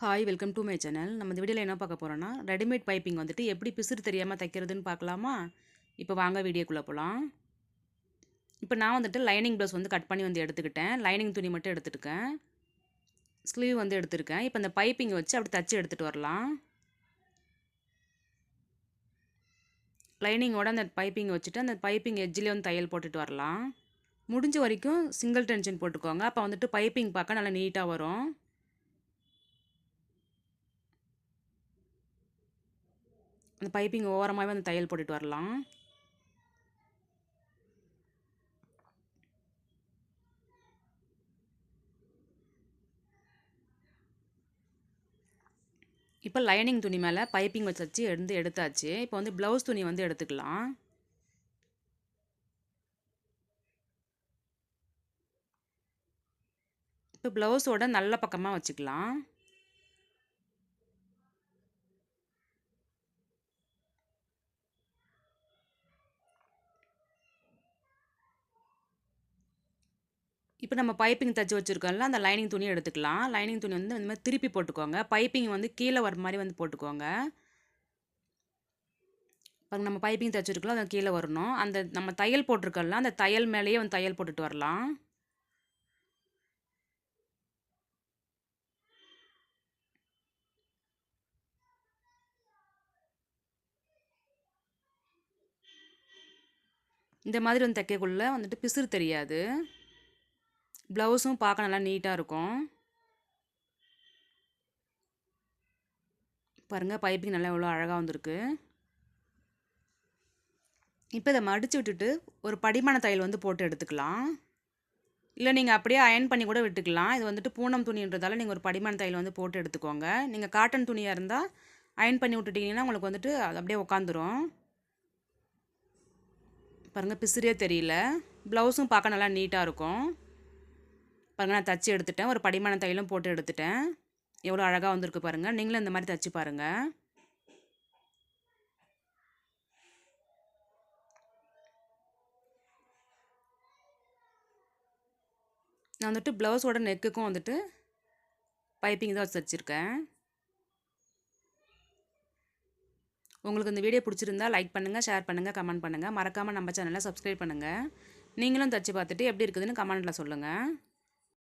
Hi welcome to my channel நம்ம இந்த வீடியோவில் என்ன பார்க்க போகிறோன்னா ரெடிமேட் பைப்பிங் வந்துட்டு எப்படி பிசுறு தெரியாமல் தைக்கிறதுன்னு பார்க்கலாமா? இப்போ வாங்க வீடியோக்குள்ளே போகலாம் இப்போ நான் வந்துட்டு லைனிங் ப்ளவுஸ் வந்து கட் பண்ணி வந்து எடுத்துக்கிட்டேன். லைனிங் துணி மட்டும் எடுத்துருக்கேன் ஸ்லீவ் வந்து எடுத்திருக்கேன். இப்போ இந்த பைப்பிங் வச்சு அப்படி தச்சு எடுத்துகிட்டு வரலாம். லைனிங்கோட அந்த பைப்பிங் வச்சுட்டு அந்த பைப்பிங் எஜ்ஜிலேயே வந்து தையல் போட்டுட்டு வரலாம். முடிஞ்ச வரைக்கும் சிங்கிள் டென்ஷன் போட்டுக்கோங்க. அப்போ வந்துட்டு பைப்பிங் பார்க்க நல்லா நீட்டாக வரும். அந்த பைப்பிங் ஓரமாகவே அந்த தையல் போட்டுட்டு வரலாம். இப்போ லைனிங் துணி மேலே பைப்பிங் வச்சு வச்சு எடுத்து எடுத்தாச்சு. இப்போ வந்து ப்ளவுஸ் துணி வந்து எடுத்துக்கலாம். இப்போ ப்ளவுஸோட நல்ல பக்கமாக வச்சுக்கலாம். இப்போ நம்ம பைப்பிங் தைச்சி வச்சுருக்கோம்ல அந்த லைனிங் துணி எடுத்துக்கலாம். லைனிங் துணி வந்து இந்த மாதிரி திருப்பி போட்டுக்கோங்க. பைப்பிங் வந்து கீழே வர மாதிரி வந்து போட்டுக்கோங்க. இப்போ நம்ம பைப்பிங் தைச்சிருக்கலாம் அது கீழே வரணும். அந்த நம்ம தையல் போட்டிருக்கோம்ல அந்த தையல் மேலேயே வந்து தையல் போட்டுட்டு வரலாம். இந்த மாதிரி வந்து தைக்கக்குள்ளே வந்துட்டு பிசுறு தெரியாது. ப்ளவுஸும் பார்க்க நல்லா நீட்டாக இருக்கும். பாருங்கள் பைப்பிங் நல்லா எவ்வளோ அழகாக வந்திருக்கு. இப்போ இதை மடித்து விட்டுட்டு ஒரு படிமான தையல் வந்து போட்டு எடுத்துக்கலாம். இல்லை நீங்கள் அப்படியே அயன் பண்ணி கூட விட்டுக்கலாம். இது வந்துட்டு பூனம் துணின்றதால நீங்கள் ஒரு படிமான தையல் வந்து போட்டு எடுத்துக்கோங்க. நீங்கள் காட்டன் துணியாக இருந்தால் அயன் பண்ணி விட்டுட்டிங்கன்னா உங்களுக்கு வந்துட்டு அது அப்படியே உக்காந்துரும். பாருங்கள் பிசிறியே தெரியல. ப்ளவுஸும் பார்க்க நல்லா நீட்டாக இருக்கும். பாருங்கள் நான் தச்சு எடுத்துட்டேன். ஒரு படிமான தையலும் போட்டு எடுத்துட்டேன். எவ்வளோ அழகாக வந்திருக்கு பாருங்கள் நீங்களும் இந்த மாதிரி தச்சு பாருங்கள் நான் வந்துட்டு ப்ளவுஸோட நெக்குக்கும் வந்துட்டு பைப்பிங் தான் வச்சு தச்சுருக்கேன். உங்களுக்கு இந்த வீடியோ பிடிச்சிருந்தா லைக் பண்ணுங்கள் ஷேர் பண்ணுங்கள் கமெண்ட் பண்ணுங்கள் மறக்காமல் நம்ம சேனலை சப்ஸ்கிரைப் பண்ணுங்கள் நீங்களும் தச்சு பார்த்துட்டு எப்படி இருக்குதுன்னு கமெண்ட்டில் சொல்லுங்கள்